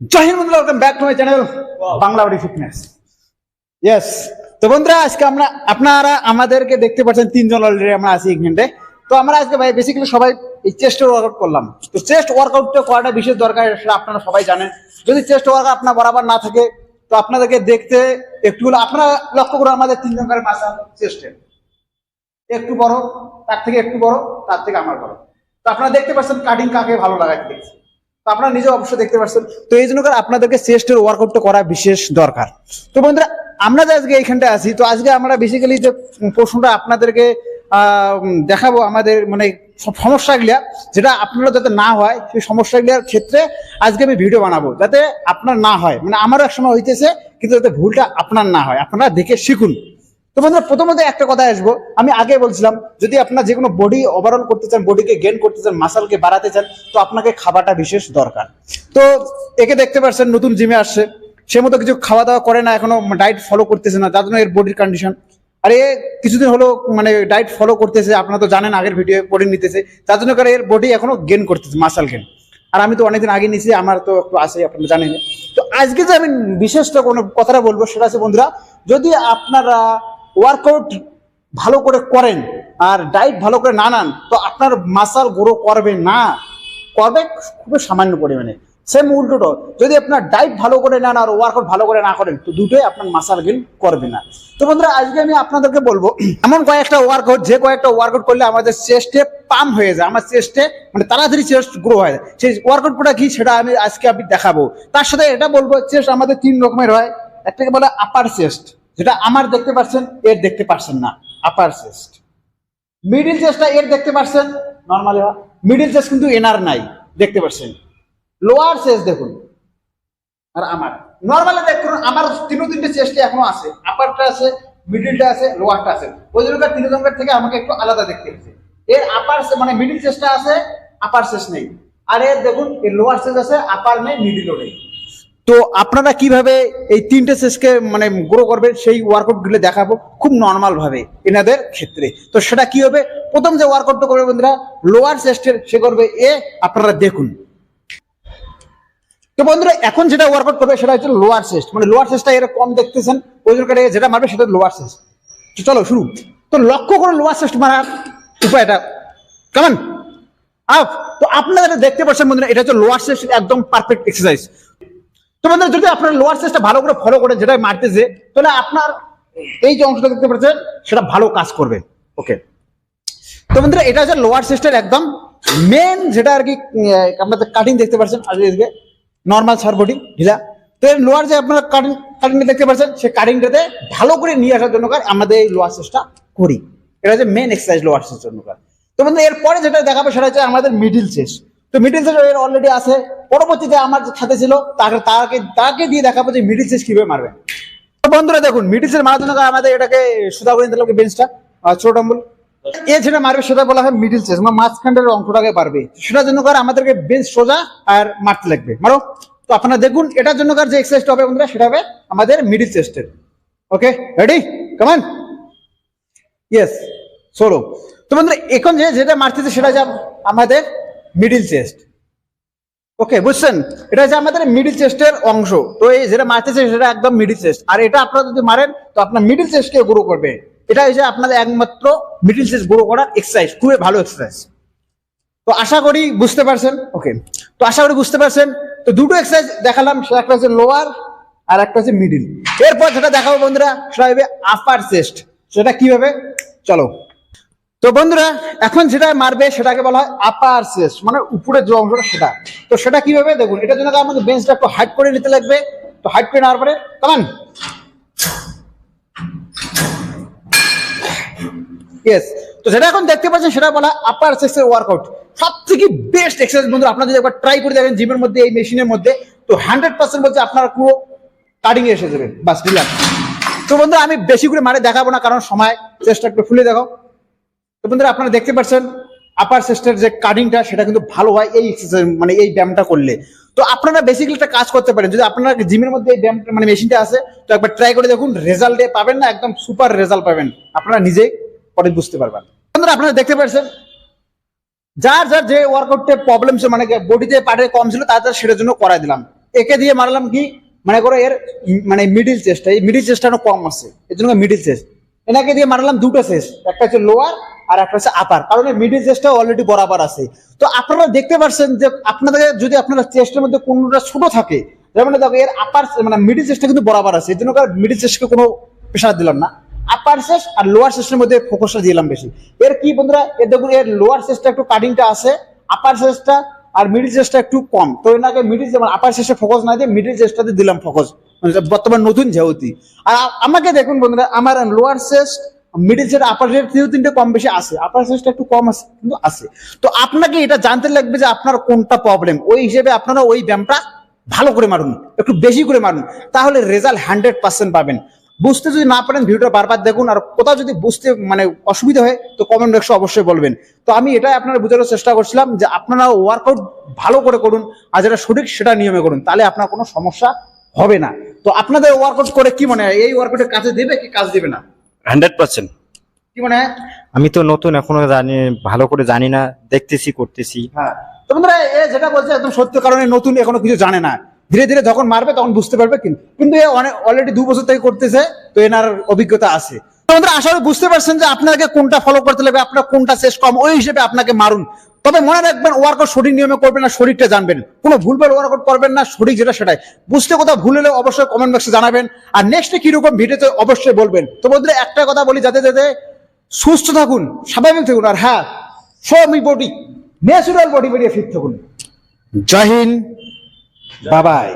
জয় হিন্দ বন্ধুরা welcome back to my channel Bangla Bari fitness yes তো বন্ধুরা আজকে আমরা আপনারা আমাদেরকে দেখতে পাচ্ছেন তিনজন অলরেডি আমরা আছি এখানে। তো আমরা আজকে ভাই বেসিক্যালি সবাই এই চেস্টের ওয়ার্কআউট করলাম। তো চেস্ট ওয়ার্কআউটটা করাটা বিশেষ দরকার সেটা আপনারা সবাই জানেন। যদি চেস্ট ওয়ার্কআউট আপনার বরাবর না থাকে তো আপনাদেরকে দেখতে একটু হলে আপনারা লক্ষ্য করুন আমাদের তিনজন মাসা চেস্টে একটু বড় তার থেকে একটু বড় তার থেকে আমার বড়। তো আপনারা দেখতে পাচ্ছেন কাটিং কাকে ভালো লাগাতে দেখছি। আপনারা নিজে অবশ্যই দেখতে পাচ্ছেন তো এই জন্য আপনাদেরকে চেস্টের ওয়ার্কআউটটা করা বিশেষ দরকার। তো বন্ধুরা, আমরা যে আজকে এইখানটা আছি, তো আজকে আমরা বেসিক্যালি যে প্রশ্নটা আপনাদেরকে দেখাবো আমাদের মানে সমস্যাগুলা, যেটা আপনারা যাতে না হয়, সেই সমস্যাগুলোর ক্ষেত্রে আজকে আমি ভিডিও বানাবো, যাতে আপনার না হয়। মানে আমারও এক সময় হইতেছে, কিন্তু যাতে ভুলটা আপনার না হয়। আপনারা দেখে শিখুন। তো বন্ধুরা, প্রথমত একটা কথা আসব। আমি আগে বলছিলাম, যদি আপনার যে কোনো বডি ওভারঅল করতে চান বডিকে গেন করতে চান মাসালকে বাড়াতে চান, তো আপনাকে খাবারটা বিশেষ দরকার। তো একে দেখতে পাচ্ছেন, নতুন জিমে আসছে। সে মতো কিছু খাওয়া দাওয়া করে না, এখনও ডায়েট ফলো করতেছে না, যার জন্য এর বডির কন্ডিশন আর এ কিছুদিন হলো মানে ডায়েট ফলো করতেছে, আপনারা তো জানেন, আগের ভিডিও পড়ে নিতেছে। তার জন্য করে এর বডি এখনও গেন করতেছে মাসাল গেন আর আমি তো অনেকদিন আগে নিছি, আমার তো একটু আছে, আপনারা জানেন। তো আজকে যে আমি বিশেষটা কোনো কথাটা বলব, সেটা আছে বন্ধুরা, যদি আপনারা ওয়ার্কআউট ভালো করে করেন আর ডায়েট ভালো করে না নেন, তো আপনার মাসাল গ্রো করবে না। করবে খুবই সামান্য পরিমাণে। সেম উল্টোটো যদি আপনার ডায়েট ভালো করে নেন আর ওয়ার্কআউট ভালো করে না করেন, তো দুটোই আপনার মাসাল গেন করবে না। তো বন্ধুরা, আজকে আমি আপনাদেরকে বলব, এমন কয়েকটা ওয়ার্কআউট যে কয়েকটা ওয়ার্কআউট করলে আমাদের চেস্টে পাম হয়ে যায়, আমার চেস্টে মানে তাড়াতাড়ি চেস্ট গ্রো হয়। সেই ওয়ার্কআউটটা কি সেটা আমি আজকে আমি দেখাবো। তার সাথে এটা বলব চেস্ট আমাদের তিন রকমের হয়, একটাকে বলে আপার চেস্ট যেটা আমার দেখতে পাচ্ছেন এর দেখতে পাচ্ছেন না। আপার চেস্ট মিডিল চেস্টটা এর দেখতে পাচ্ছেন নর্মালি মিডিল চেস্ট কিন্তু এনার নাই, দেখতে পাচ্ছেন লোয়ার চেস্ট দেখুন। আর আমার। নর্মালি দেখুন আমার তিনও তিনটে চেস্টে এখনও আছে। আপারটা আছে মিডিলটা আছে লোয়ারটা আছে। ওই জন্য তিন জনের থেকে আমাকে একটু আলাদা দেখতে হচ্ছে এর আপার মানে মিডিল চেস্টটা আছে আপার চেস্ট নেই। আর এর দেখুন, এর লোয়ার চেস্ট আছে আপার নেই মিডিলও নেই। তো আপনারা কীভাবে এই তিনটে চেস্টকে মানে গ্রো করবেন সেই ওয়ার্কআউটগুলো দেখাবো খুব নর্মাল ভাবে এনাদের ক্ষেত্রে। তো সেটা কি হবে? প্রথম যে ওয়ার্কআউটটা করবে বন্ধুরা লোয়ার চেস্টের সে করবে এ, আপনারা দেখুন। তো বন্ধুরা, এখন যেটা ওয়ার্কআউট করবে সেটা হচ্ছে লোয়ার চেস্ট মানে লোয়ার চেস্টটা এর কম দেখতেছেন, ওই জন্য করে যেটা মারবে সেটা লোয়ার চেস্ট চলো শুরু। তো লক্ষ্য করে লোয়ার চেস্ট মারার উপায়টা। কেমন আপ তো আপনারা দেখতে পাচ্ছেন বন্ধুরা, এটা হচ্ছে লোয়ার চেস্ট একদম পারফেক্ট এক্সারসাইজ তো বন্ধুরা যদি আপনার লোয়ার চেস্টটা ভালো করে ফলো করে যেটা মারতেছে, তাহলে আপনার এই যে অংশটা দেখতে পাচ্ছেন, সেটা ভালো কাজ করবে। ওকে তো বন্ধুরা, এটা হচ্ছে লোয়ার চেস্টের একদম মেন যেটা আর কি আপনাদের কাটিং দেখতে পাচ্ছেন, আর এদিকে নর্মাল সার বডি ঢিলা। তো এর লোয়ার যে আপনারা কাটিং কাটিংটা দেখতে পাচ্ছেন সেই কাটিংটাতে ভালো করে নিয়ে আসার জন্য আমাদের এই লোয়ার চেস্টটা করি। এটা হচ্ছে মেন এক্সারসাইজ লোয়ার চেস্টের জন্য তো বন্ধু এরপরে যেটা দেখাবে, সেটা হচ্ছে আমাদের মিডিল চেস্ট তো মিডিল চেস্ট এর অলরেডি আছে। পরবর্তীতে আমার যে সাথে ছিল, তাকে তাকে তাকে দিয়ে দেখাবো যে মিডিল চেস্ট কীভাবে মারবে। বন্ধুরা দেখুন মিডিল চেস্ট মারার জন্য আমাদের এটাকে সুদা করে দিলাম বেঞ্চটা ছোট ডাম্বল এ যেটা মারবে, সেটা বলা হয় মিডিল চেস্ট মানে মাঝখানের অংশটাকে পারবে। সেটার জন্য কার আমাদেরকে বেঞ্চ সোজা আর মারতে লাগবে। মারো। তো আপনারা দেখুন, এটার জন্য কার যে এক্সারসাইজটা হবে বন্ধুরা, সেটা হবে আমাদের middle চেস্টের okay ready come on yes solo তো বন্ধুরা, এখন যে যেটা মারতেছে, সেটা হচ্ছে আমাদের মিডিল চেস্ট ওকে বুঝছেন? এটা হচ্ছে আমাদের মিডিল চেস্টের অংশ। তো এই যেটা মারতেছে সেটা একদম মিডিল চেস্ট আর এটা আপনারা যদি মারেন, তো আপনার মিডিল চেস্টকে গ্রো করবে। এটা হচ্ছে আপনাদের একমাত্র মিডিল চেস্ট গ্রো করার এক্সারসাইজ খুবই ভালো এক্সারসাইজ তো আশা করি বুঝতে পারছেন? ওকে তো আশা করি বুঝতে পারছেন? তো দুটো এক্সারসাইজ দেখালাম সেটা একটা হচ্ছে লোয়ার আর একটা হচ্ছে মিডিল এরপর যেটা দেখাবো বন্ধুরা, সেটা হবে আপার চেস্ট সেটা কীভাবে? চলো। তো বন্ধুরা, এখন যেটা মারবে সেটাকে বলা হয় আপার চেস্ট মানে উপরের যে অংশটা সেটা। তো সেটা কীভাবে দেখুন এটার জন্য আমাদের বেঞ্চটা একটু হাইট করে নিতে লাগবে, তো হাইট করে নেওয়ার পরে কেমন তো যেটা এখন দেখতে পাচ্ছেন সেটা বলা আপার চেস্টের ওয়ার্কআউট সব থেকে বেস্ট এক্সারসাইজ বন্ধু আপনারা যদি একবার ট্রাই করে দেখেন জিমের মধ্যে, এই মেশিনের মধ্যে, তো হান্ড্রেড পার্সেন্ট বলছে আপনারা পুরো কাটিং এসে যাবে বাস রিল্যাক্স তো বন্ধু আমি বেশি করে মারে দেখাবো না, কারণ সময়, চেষ্টা একটু ফুলে দেখো। বন্ধুরা আপনারা দেখতে পাচ্ছেন আপার চেস্টের যে কাটিংটা সেটা কিন্তু ভালো হয় এই মানে এই ব্যায়ামটা করলে। তো আপনারা বেসিক্যালি একটা কাজ করতে পারেন। যদি আপনারা জিমের মধ্যে এই ব্যায়ামটা মানে মেশিনটা আছে, তো একবার ট্রাই করে দেখুন রেজাল্টে পাবেন না, একদম সুপার রেজাল্ট পাবেন। আপনারা নিজেই পরে বুঝতে পারবেন। বন্ধুরা, আপনারা দেখতে পাচ্ছেন, যার যার যে ওয়ার্কআউটে প্রবলেম ছিল মানে বডিতে পার্টে কম ছিল, তার তার সেটার জন্য করাই দিলাম। একে দিয়ে মারলাম কি মানে করো এর মানে মিডিল চেস্টটা এই মিডিল চেস্টটা কম আছে, এর জন্য মিডিল চেস্ট এনাকে দিয়ে মারলাম দুটো চেস্ট একটা হচ্ছে লোয়ার আর একটা হচ্ছে আপার কারণ এই মিডিল চেস্টটা অলরেডি বরাবর আছে। তো আপনারা দেখতে পাচ্ছেন যে আপনাদের, যদি আপনারা চেস্টের মধ্যে কোনোটা ছোট থাকে, যেমন দেখো এর আপার মানে মিডিল চেস্টটা কিন্তু বরাবর আছে এর জন্য মিডিল চেস্টকে কোনো প্রেশার দিলাম না। আপার সেস আর লোয়ার সেসের মধ্যে ফোকাসটা দিলাম বেশি। এর কি বন্ধুরা এর দেখুন, এর লোয়ার সেসটা একটু কাটিংটা আছে আপার সেসটা আর মিডিল চেস্টটা একটু কম। তো এনাকে মিডিল যেমন আপার শেষে ফোকাস না দিয়ে মিডিল চেস্টটাতে দিলাম ফোকাস বর্তমান নতুন যেহেতু। আর আমাকে দেখুন বন্ধুরা, আমার lower chest middle chest upper chest তিনটে তিনটে কম বেশি আছে আপার চেস্টটা একটু কম আছে, কিন্তু আছে। তো আপনাকে এটা জানতে লাগবে যে আপনার কোনটা প্রবলেম ওই হিসেবে আপনারা ওই ব্যায়ামটা ভালো করে মারুন, একটু বেশি করে মারুন, তাহলে রেজাল্ট হান্ড্রেড পার্সেন্ট পাবেন। বুঝতে যদি না পারেন, ভিডিওটা বারবার দেখুন, আর কোথাও যদি বুঝতে মানে অসুবিধা হয়, তো কমেন্ট বক্সে অবশ্যই বলবেন। তো আমি এটাই আপনারা বোঝানোর চেষ্টা করছিলাম যে আপনারা ওয়ার্কআউট ভালো করে করুন, আর যেটা সঠিক সেটা নিয়মে করুন, তাহলে আপনার কোনো সমস্যা হবে না। তো আপনাদের ওয়ার্কআউট করে কি মনে হয়? এই ওয়ার্কআউটে কাজে দেবে কি কাজ দেবে না? Hundred percent. কি মনে হয়? আমি তো নতুন এখনও জানি ভালো করে জানি না দেখতেছি করতেছি। হ্যাঁ। তো বন্ধুরা এ যেটা বলছে একদম সত্য কারণে নতুন এখনও কিছু জানে না। ধীরে ধীরে যখন মারবে তখন বুঝতে পারবে কিন্তু কিন্তু এ অনেক অলরেডি দু বছর থেকে করতেছে তো এনার অভিজ্ঞতা আছে। তো আশা করি বুঝতে পারছেন যে আপনাকে কোনটা ফলো করতে লাগবে আপনার কোনটা শেষ কম ওই হিসেবে আপনাকে মারুন। তবে মনে রাখবেন ওয়ার্কআউট সঠিক নিয়মে করবেন না শরীরটা জানবেন। কোনো ভুলভাল ওয়ার্কআউট করবেন না শরীর যেটা সেটাই। বুঝতে কথা ভুল হলে অবশ্যই কমেন্ট বক্সে জানাবেন। আর নেক্সটে কীরকম ভিডিওতে অবশ্যই বলবেন। তো বন্ধুরা, একটা কথা বলি, যাতে যাতে সুস্থ থাকুন, স্বাভাবিক থাকুন, আর হ্যাঁ সবই বডি ন্যাচুরাল বডি বেরিয়ে ফিট থাকুন। জাহিন বাবাই